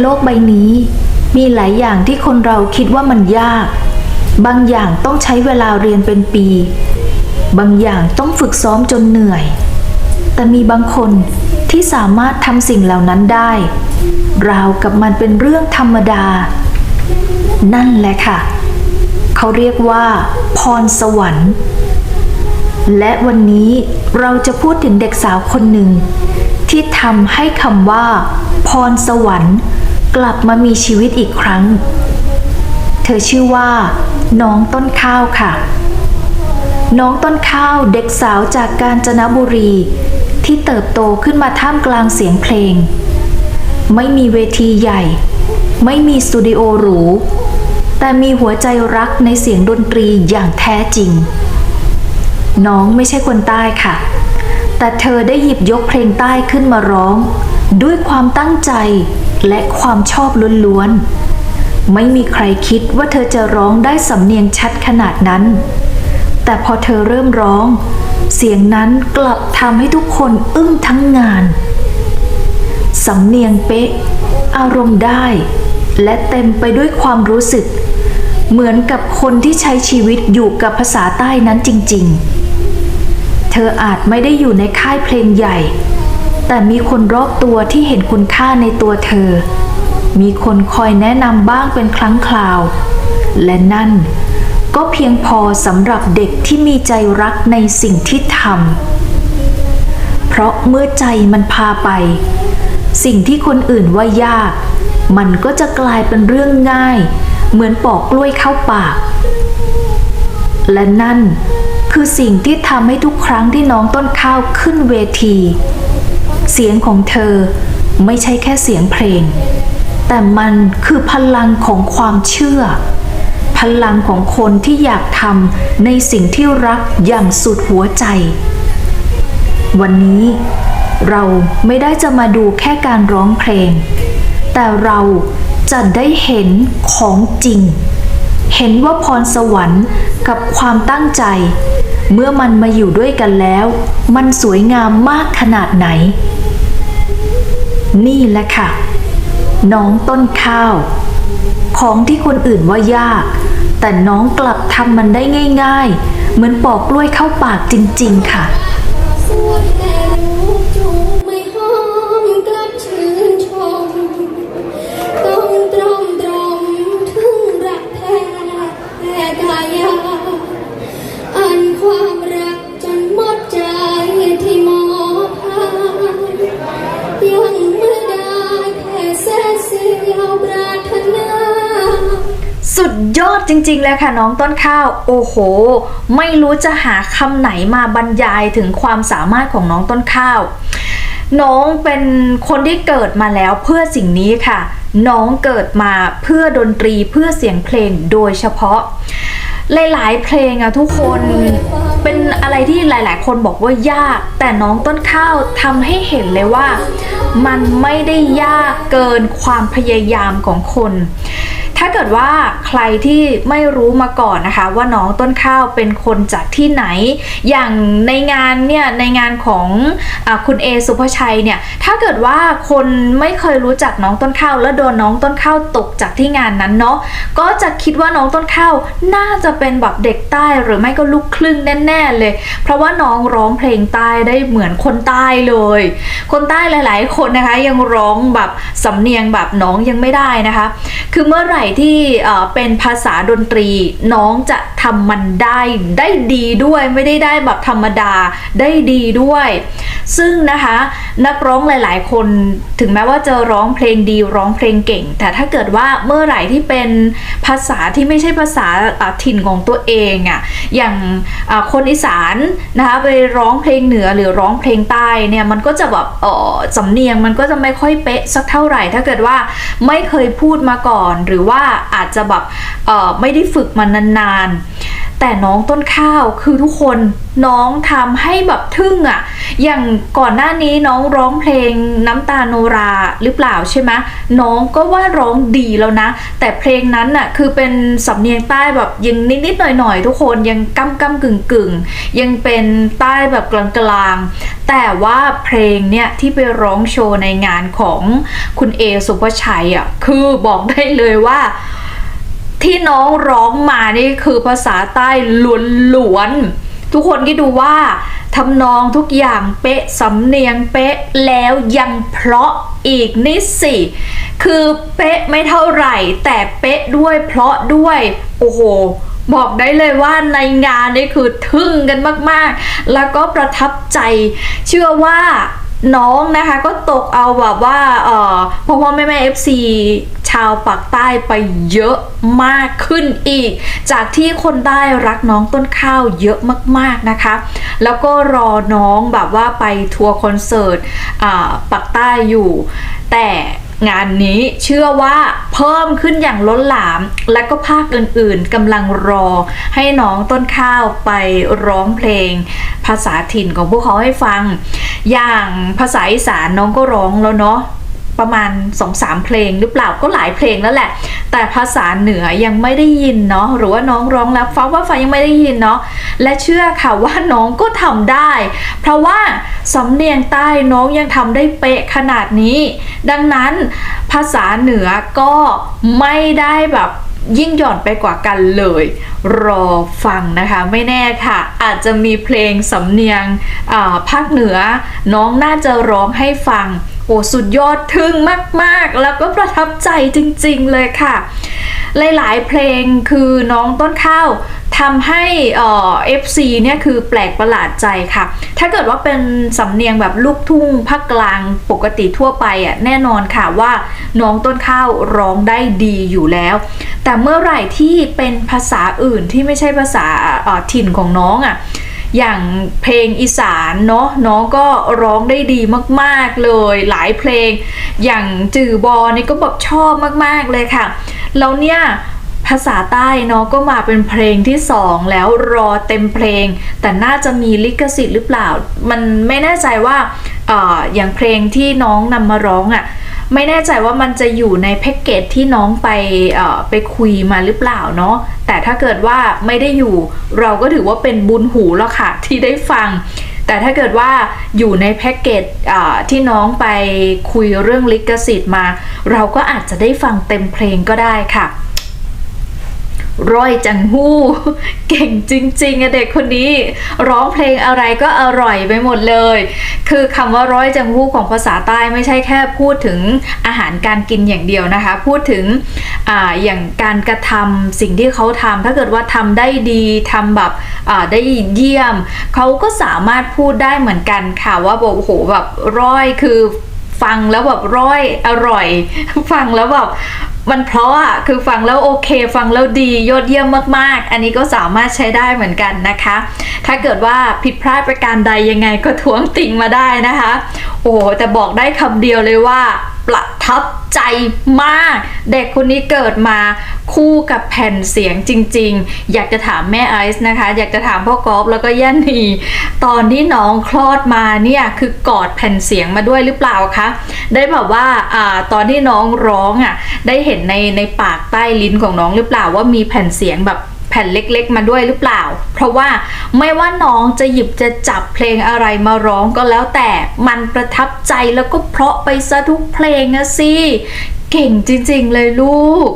โลกใบนี้ มีหลายอย่างที่คนเราคิดว่ามันยาก บางอย่างต้องใช้เวลาเรียนเป็นปี บางอย่างต้องฝึกซ้อมจนเหนื่อย แต่มีบางคนที่สามารถทำสิ่งเหล่านั้นได้ ราวกับมันเป็นเรื่องธรรมดา นั่นแหละค่ะ เขาเรียกว่า พรสวรรค์ และวันนี้เราจะพูดถึงเด็กสาวคนหนึ่ง ที่ทำให้คำว่า พรสวรรค์กลับมามีชีวิตอีกครั้ง เธอชื่อว่า น้องต้นข้าวค่ะ น้องต้นข้าวเด็กสาวจากกาญจนบุรี ที่เติบโตขึ้นมาท่ามกลางเสียงเพลง ไม่มีเวทีใหญ่ ไม่มีสตูดิโอหรู แต่มีหัวใจรักในเสียงดนตรีอย่างแท้จริง น้องไม่ใช่คนใต้ค่ะ แต่เธอได้หยิบยกเพลงใต้ขึ้นมาร้อง ด้วยความตั้งใจและความชอบล้วนๆ ไม่มีใครคิดว่าเธอจะร้องได้สำเนียงชัดขนาดนั้น แต่พอเธอเริ่มร้อง เสียงนั้นกลับทำให้ทุกคนอึ้งทั้งงาน สำเนียงเป๊ะ อารมณ์ได้ และเต็มไปด้วยความรู้สึก เหมือนกับคนที่ใช้ชีวิตอยู่กับภาษาใต้นั้นจริง ๆ เธออาจไม่ได้อยู่ในค่ายเพลงใหญ่ แต่มีคนรอบตัวที่เห็นคุณค่าในตัวเธอ มีคนคอยแนะนำบ้างเป็นครั้งคราว และนั่นก็เพียงพอสำหรับเด็กที่มีใจรักในสิ่งที่ทำ เพราะเมื่อใจมันพาไป สิ่งที่คนอื่นว่ายาก มันก็จะกลายเป็นเรื่องง่าย เหมือนปอกกล้วยเข้าปาก และนั่น คือสิ่งที่ทำให้ทุกครั้งที่น้องต้นข้าวขึ้นเวที เสียงของเธอไม่ใช่แค่เสียงเพลง แต่มันคือพลังของความเชื่อ พลังของคนที่อยากทำในสิ่งที่รักอย่างสุดหัวใจ วันนี้เราไม่ได้จะมาดูแค่การร้องเพลง แต่เราจะได้เห็นของจริง เห็นว่าพรสวรรค์กับความตั้งใจ เมื่อมันมาอยู่ด้วยกันแล้ว มันสวยงามมากขนาดไหน นี่แหละค่ะ น้องต้นข้าว ของที่คนอื่นว่ายาก แต่น้องกลับทำมันได้ง่าย ๆ เหมือนปอกกล้วยเข้าปากจริง ๆ ค่ะ จริงๆเลยค่ะน้องต้นข้าว โอ้โห ไม่รู้จะหาคำไหนมาบรรยายถึงความสามารถของน้องต้นข้าว น้องเป็นคนที่เกิดมาแล้วเพื่อสิ่งนี้ค่ะ น้องเกิดมาเพื่อดนตรีเพื่อเสียงเพลงโดยเฉพาะ หลายๆ เพลงอะทุกคนเป็นอะไรที่หลาย ๆ คนบอกว่ายาก แต่น้องต้นข้าวทำให้เห็นเลยว่า มันไม่ได้ยากเกินความพยายามของคน ถ้าเกิดว่าใครที่ไม่รู้มาก่อนนะคะ ว่าน้องต้นข้าวเป็นคนจากที่ไหน อย่างในงานเนี่ยในงานของอคุณเอสุภชัยเนี่ยถ้าเกิดว่าคนไม่เคยรู้จักน้องต้นข้าวแล้วโดนน้องต้นข้าวตกจากที่งานนั้นเนาะก็จะคิดว่าน้องต้นข้าวน่าจะเป็นแบบเด็กใต้หรือไม่ก็ลูกครึ่งแน่ๆเลย เพราะว่าน้องร้องเพลงใต้ได้เหมือนคนใต้เลย คนใต้หลาย ๆ คนนะคะยังร้องแบบสำเนียงแบบน้องยังไม่ได้นะคะ คือเมื่อไหร่ที่เป็นภาษาดนตรีน้องจะทำมันได้ได้ดีด้วยไม่ได้ได้แบบธรรมดาได้ดีด้วย ซึ่งนะคะนักร้องหลาย ๆ คนถึงแม้ว่าจะร้องเพลงดีร้องเพลงเก่ง แต่ถ้าเกิดว่าเมื่อไหร่ที่เป็นภาษาที่ไม่ใช่ภาษาถิ่นของตัวเองอะ่ะอย่างคนอีสานนะคะไปร้องเพลงเหนือหรือร้องเพลงใต้เนี่ยมันก็จะแบบเออสำเนียงมันก็จะไม่ค่อยเป๊ะสักเท่าไหร่ ถ้าเกิดว่าไม่เคยพูดมาก่อนหรือว่าอาจจะแบบไม่ได้ฝึกมานานๆ แต่น้องต้นข้าวคือทุกคนน้องทำให้แบบทึ่งอะ่ะอย่างก่อนหน้านี้น้องร้องเพลงน้ำตาโนราหรือเปล่าใช่ไหมน้องก็ว่าร้องดีแล้วนะ แต่เพลงนั้นน่ะคือเป็นสำเนียงใต้แบบยังนิดๆหน่อยๆทุกคนยังก้ำก้ำกึ่งกึ่งยังเป็นใต้แบบกลางๆ แต่ว่าเพลงเนี่ยที่ไปร้องโชว์ในงานของคุณเอสุภชัยอะคือบอกได้เลยว่า ที่น้องร้องมานี่คือภาษาใต้ล้วนๆทุกคนก็ดูว่าทำนองทุกอย่างเป๊ะสำเนียงเป๊ะแล้วยังเพราะอีกนี่สิคือเป๊ะไม่เท่าไหร่ แต่เป๊ะด้วยเพราะด้วยโอ้โหบอกได้เลยว่าในงานนี่คือทึ่งกันมากๆ แล้วก็ประทับใจ เชื่อว่า น้องนะคะก็ตกเอาแบบว่าเออพ่อพ่อแม่แม่เอฟซีชาวปากใต้ไปเยอะมากขึ้นอีก จากที่คนใต้รักน้องต้นข้าวเยอะมากๆนะคะ แล้วก็รอน้องแบบว่าไปทัวร์คอนเสิร์ตปากใต้อยู่ แต่ งานนี้เชื่อว่าเพิ่มขึ้นอย่างล้นหลาม และก็ภาคอื่นๆกำลังรอ ให้น้องต้นข้าวไปร้องเพลง ภาษาถิ่นของพวกเขาให้ฟัง อย่างภาษาอีสานน้องก็ร้องแล้วเนาะ ประมาณ 2-3 เพลงหรือเปล่าก็หลายเพลงแล้วแหละ แต่ภาษาเหนือยังไม่ได้ยินเนาะหรือว่าน้องร้องแล้วฟ้าว่าฟ้ายังไม่ได้ยินเนาะและเชื่อค่ะว่าน้องก็ทำได้ เพราะว่าสำเนียงใต้น้องยังทำได้เป๊ะขนาดนี้ ดังนั้นภาษาเหนือก็ไม่ได้แบบยิ่งหย่อนไปกว่ากันเลย รอฟังนะคะไม่แน่ค่ะ อาจจะมีเพลงสำเนียงอ่าภาคเหนือน้องน่าจะร้องให้ฟัง โอ้สุดยอดทึ่งมากๆ แล้วก็ประทับใจจริงๆเลยค่ะ หลายๆเพลงคือน้องต้นข้าวทำให้เอ่อ FC เนี่ยคือแปลกประหลาดใจค่ะ ถ้าเกิดว่าเป็นสำเนียงแบบลูกทุ่งภาคกลางปกติทั่วไปอะแน่นอนค่ะว่าน้องต้นข้าวร้องได้ดีอยู่แล้ว แต่เมื่อไหร่ที่เป็นภาษาอื่นที่ไม่ใช่ภาษาถิ่นของน้องอะ อย่างเพลงอีสานเนาะน้องก็ร้องได้ดีมากๆเลย หลายเพลง อย่างจือบอนี่ก็แบบชอบมากๆเลยค่ะ แล้วเนี่ยภาษาใต้เนาะก็มาเป็นเพลงที่ 2 แล้วรอเต็มเพลง แต่น่าจะมีลิขสิทธิ์หรือเปล่า มันไม่แน่ใจว่าอออย่างเพลงที่น้องนำมาร้องอะ่ะ ไม่แน่ใจว่ามันจะอยู่ในแพ็กเกจที่น้องไปไปคุยมาหรือเปล่าเนาะแต่ถ้าเกิดว่าไม่ได้อยู่เราก็ถือว่าเป็นบุญหูแล้วค่ะที่ได้ฟัง แต่ถ้าเกิดว่าอยู่ในแพ็กเกจที่น้องไปคุยเรื่องลิขสิทธิ์มา เราก็อาจจะได้ฟังเต็มเพลงก็ได้ค่ะ ร้อยจังหู้ เก่งจริงๆอะเด็กคนนี้ ร้องเพลงอะไรก็อร่อยไปหมดเลย คือคำว่าร้อยจังหู้ของภาษาใต้ไม่ใช่แค่พูดถึงอาหารการกินอย่างเดียวนะคะ พูดถึงออย่างการกระทำสิ่งที่เขาทำถ้าเกิดว่าทำได้ดีทำแบบได้เยี่ยม เขาก็สามารถพูดได้เหมือนกันค่ะว่าโอ้โหแบบร้อยคือฟังแล้วแบบร้อยอร่อย ฟังแล้วแบบ มันเพราะอะคือฟังแล้วโอเค ฟังแล้วดียอดเยี่ยมมากๆ อันนี้ก็สามารถใช้ได้เหมือนกันนะคะ ถ้าเกิดว่าผิดพลาดประการใดยังไงก็ท้วงติงมาได้นะคะ โอ้แต่บอกได้คำเดียวเลยว่า ประทับใจมาก เด็กคนนี้เกิดมาคู่กับแผ่นเสียงจริง ๆ อยากจะถามแม่ไอซ์นะคะ อยากจะถามพ่อกอล์ฟแล้วก็ย่านีตอนที่น้องคลอดมาเนี่ยคือกอดแผ่นเสียงมาด้วยหรือเปล่าคะได้แบบว่าอ่าตอนที่น้องร้องอะได้เห็นในในปากใต้ลิ้นของน้องหรือเปล่าว่ามีแผ่นเสียงแบบ ผ่นเล็กๆ มาด้วยหรือเปล่า เพราะว่าไม่ว่าน้องจะหยิบจะจับเพลงอะไรมาร้องก็แล้วแต่มันประทับใจแล้วก็เพราะไปซะทุกเพลงอะสิ เก่งจริงๆเลยลูก